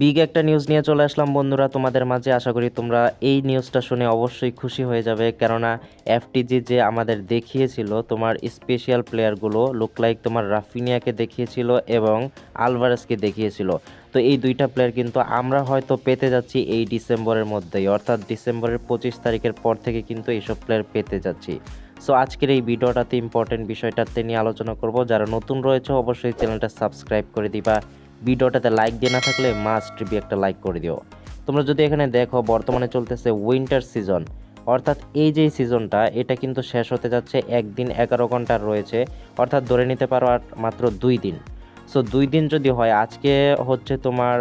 Big একটা news নিয়ে চলে আসলাম বন্ধুরা তোমাদের মাঝে। আশা করি তোমরা এই নিউজটা শুনে অবশ্যই খুশি হয়ে যাবে। কেননা এফটিজি যে আমাদের দেখিয়েছিল, তোমার স্পেশাল প্লেয়ারগুলো লুক লাইক তোমার রাফিনিয়াকে দেখিয়েছিল এবং আলভারেসকে দেখিয়েছিল। তো এই দুইটা প্লেয়ার কিন্তু আমরা হয়তো পেতে যাচ্ছি এই ডিসেম্বরের মধ্যেই। অর্থাৎ ডিসেম্বরের পঁচিশ তারিখের পর থেকে কিন্তু এইসব প্লেয়ার পেতে যাচ্ছি। সো আজকের এই ভিডিওটাতে ইম্পর্টেন্ট বিষয়টাতে নিয়ে আলোচনা করব। যারা নতুন রয়েছে, অবশ্যই চ্যানেলটা সাবস্ক্রাইব করে দিবা। ভিডিওটাতে লাইক দিয়ে না থাকলে মাস্ট বি একটা লাইক করে দিও। তোমরা যদি এখানে দেখো, বর্তমানে চলতেছে উইন্টার সিজন অর্থাৎ এই যে সিজনটা এটা কিন্তু শেষ হতে যাচ্ছে একদিন এগারো ঘণ্টার রয়েছে। অর্থাৎ ধরে নিতে পারো আর মাত্র দুই দিন। সো দুই দিন যদি হয়, আজকে হচ্ছে তোমার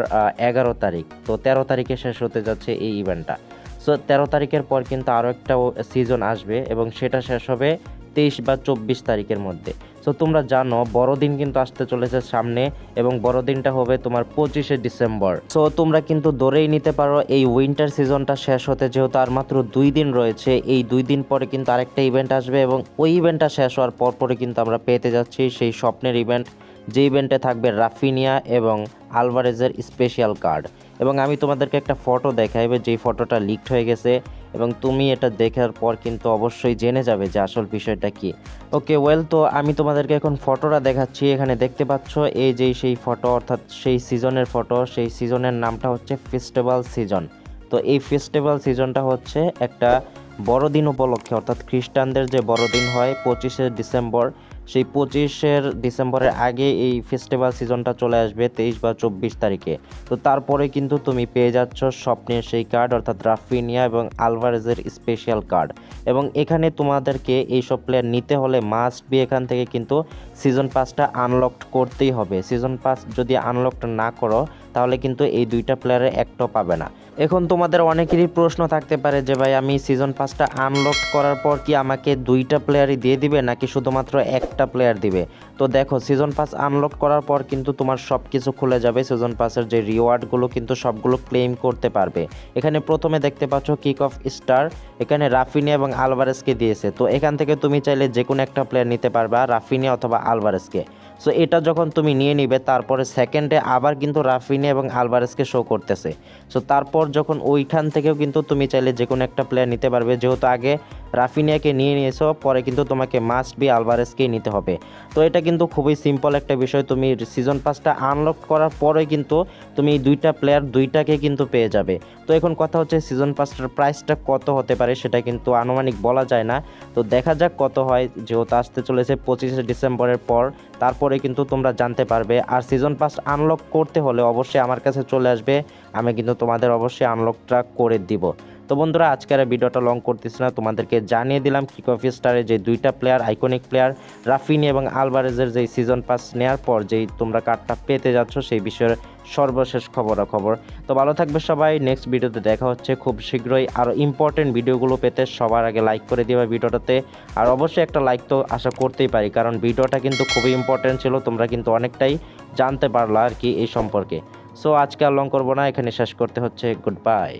এগারো তারিখ। তো তেরো তারিখে শেষ হতে যাচ্ছে এই ইভেন্টটা সো তেরো তারিখের পর কিন্তু আরও একটা সিজন আসবে এবং সেটা শেষ হবে তেইশ বা চব্বিশ তারিখের মধ্যে। সো তোমরা জানো, বড়দিন কিন্তু আসতে চলেছে সামনে এবং বড়দিনটা হবে তোমার পঁচিশে ডিসেম্বর। সো তোমরা কিন্তু ধরেই নিতে পারো, এই উইন্টার সিজনটা শেষ হতে যেহেতু আর মাত্র দুই দিন রয়েছে, এই দুই দিন পরে কিন্তু আরেকটা ইভেন্ট আসবে এবং ওই ইভেন্টটা শেষ হওয়ার পর পরে কিন্তু আমরা পেতে যাচ্ছি সেই স্বপ্নের ইভেন্ট যে ইভেন্টে থাকবে রাফিনিয়া এবং আলভারেজের স্পেশাল কার্ড এবং আমি তোমাদেরকে একটা ফটো দেখাইবে, যেই ফটোটা লিকড হয়ে গেছে। এবং তুমি এটা দেখার পর কিন্তু অবশ্যই জেনে যাবে যে আসল বিষয়টা কি। ওকে ওয়েল তো আমি তোমাদেরকে এখন ফটোটা দেখাচ্ছি। এখানে দেখতে পাচ্ছ এই যে সেই ফটো, অর্থাৎ সেই সিজনের ফটো, সেই সিজনের নামটা হচ্ছে ফেস্টিভ্যাল সিজন। তো এই ফেস্টিভ্যাল সিজনটা হচ্ছে একটা বড়দিন উপলক্ষে, অর্থাৎ খ্রিস্টানদের যে বড়দিন হয়, পঁচিশে ডিসেম্বর সেই পঁচিশের ডিসেম্বরের আগে এই ফেস্টিভ্যাল সিজনটা চলে আসবে তেইশ বা চব্বিশ তারিখে। তো তারপরে কিন্তু তুমি পেয়ে যাচ্ছ স্বপ্নের সেই কার্ড অর্থাৎ রাফিনিয়া এবং আলভারেজের স্পেশাল কার্ড এবং এখানে তোমাদেরকে এইসব প্লেয়ার নিতে হলে মাস্ট বি এখান থেকে কিন্তু সিজন পাসটা আনলকড করতেই হবে। সিজন পাস যদি আনলকড না করো তাহলে কিন্তু এই দুইটা প্লেয়ারে একটাও পাবে না। এখন তোমাদের অনেকেরই প্রশ্ন থাকতে পারে যে, ভাই, আমি সিজন পাসটা আনলক করার পর কি আমাকে দুইটা প্লেয়ারই দিয়ে দিবে, নাকি শুধুমাত্র একটা প্লেয়ার দিবে? তো দেখো সিজন পাস আনলক করার পর কিন্তু তোমার সব কিছু খুলে যাবে সিজন পাসের যে রিওয়ার্ডগুলো কিন্তু সবগুলো ক্লেম করতে পারবে। এখানে প্রথমে দেখতে পাচ্ছ কিক অফ স্টার এখানে রাফিনিয়া এবং আলভারেসকে দিয়েছে। তো এখান থেকে তুমি চাইলে যে কোনো একটা প্লেয়ার নিতে পারবা রাফিনিয়া অথবা আলভারেসকে সো এটা যখন তুমি নিয়ে নিবে, তারপরে সেকেন্ডে আবার কিন্তু রাফিনিয়া এবং আলভারেসকে শো করতেছে। সো তারপর যখন ওইখান থেকেও কিন্তু তুমি চাইলে যে কোনো একটা প্লেয়ার নিতে পারবে। যেহেতু আগে রাফিনিয়াকে নিয়ে নিয়েছো, পরে কিন্তু তোমাকে মাস্ট বি আলভারেসকেই নিতে হবে। তো এটা কিন্তু খুবই সিম্পল একটা বিষয়, তুমি সিজন পাসটা আনলক করার পরে কিন্তু তুমি দুইটা প্লেয়ার দুইটাকে কিন্তু পেয়ে যাবে। তো এখন কথা হচ্ছে সিজন পাসটার প্রাইসটা কত হতে পারে সেটা কিন্তু আনুমানিক বলা যায় না। তো দেখা যাক কত হয়, যেহেতু আসতে চলেছে পঁচিশে ডিসেম্বরের পর, তারপরে কিন্তু তোমরা জানতে পারবে। আর সিজন পাস আনলক করতে হলে অবশ্যই আমার কাছে চলে আসবে, আমি কিন্তু তোমাদের অবশ্যই আনলকটা করে দিব। তো বন্ধুরা, আজকের ভিডিওটা লং করতেছি না। তোমাদেরকে জানিয়ে দিলাম কিক অফ স্টারের যে দুইটা প্লেয়ার আইকনিক প্লেয়ার রাফিনি এবং আলভারেজের যেই সিজন পাস নেওয়ার পর যেই তোমরা কার্ডটা পেতে যাচ্ছ, সেই বিষয়ের সর্বশেষ খবর খবরাখবর। তো ভালো থাকবে সবাই। নেক্সট ভিডিওতে দেখা হচ্ছে খুব শীঘ্রই আরও ইম্পর্টেন্ট ভিডিওগুলো পেতে। সবার আগে লাইক করে দিবা ভিডিওটাতে। আর অবশ্যই একটা লাইক তো আশা করতেই পারি, কারণ ভিডিওটা কিন্তু খুবই ইম্পর্টেন্ট ছিল। তোমরা কিন্তু অনেকটাই জানতে পারলা আর কি এই সম্পর্কে। সো আজকে আর লং করব না। এখানে শেষ করতে হচ্ছে। Good bye